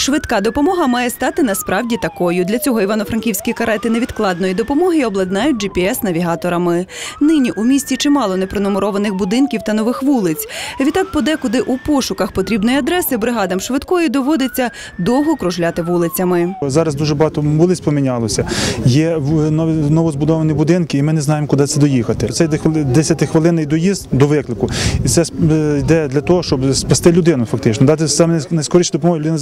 Швидка допомога має стати насправді такою. Для цього івано-франківські карети невідкладної допомоги обладнають GPS-навігаторами. Нині у місті чимало непронумерованих будинків та нових вулиць. Відтак, подекуди у пошуках потрібної адреси бригадам швидкої доводиться довго кружляти вулицями. Зараз дуже багато вулиць помінялося. Є новозбудовані будинки, і ми не знаємо, куди це доїхати. Це 10-хвилинний доїзд до виклику. І це е, йде для того, щоб спасти людину, фактично. Дати саме найскоріше допомогу, людина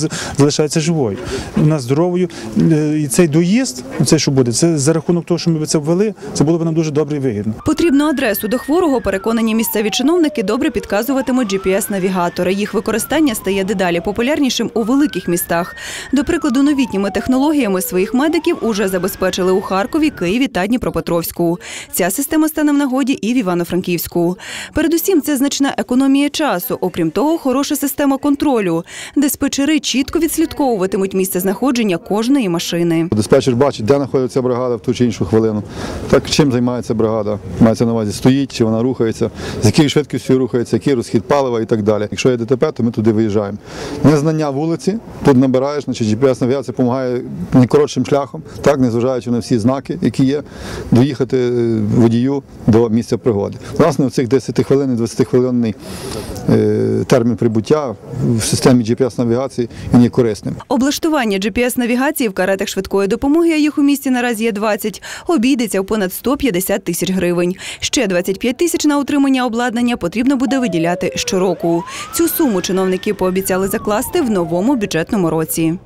залишається живою. Вона здоровою. Е, І цей доїзд, це що буде, це за рахунок того, що ми б це ввели, це було б нам дуже добре і вигідно. Потрібну адресу до хворого переконані місцеві чиновники добре підказуватимуть GPS-навігатори. Їх використання стає дедалі популярнішим у великих містах. До прикладу, новітніми технологіями своїх медиків уже забезпечили у Харкові, Києві та Дніпропетровську. Ця система стане в нагоді і в Івано-Франківську. Передусім, це значна економія часу. Окрім того, хороша система контролю, диспетчери чітко відслідковуватимуть місце знаходження кожної машини. Диспетчер бачить, де знаходиться бригада в ту чи іншу хвилину. Так чим займається бригада? Мається на увазі, стоїть, чи вона рухається, з якою швидкістю рухається, який розхід палива і так далі. Якщо є ДТП, то ми туди виїжджаємо. Незнання вулиці, тут набираєш, значить GPS-навігація допомагає найкоротшим шляхом, так, незважаючи на всі знаки, які є, доїхати е, водію до місця пригоди. Власне, у цих 10 хвилин, 20 хвилинний е, термін прибуття в системі GPS-навігації він є корисним. Облаштування GPS-навігації в каретах швидкої допомоги, а їх у місті наразі є 20, обійдеться в понад 150 тисяч гривень. Ще 25 тисяч на утримання обладнання потрібно буде виділяти щороку. Цю суму чиновники пообіцяли закласти в новому бюджетному році.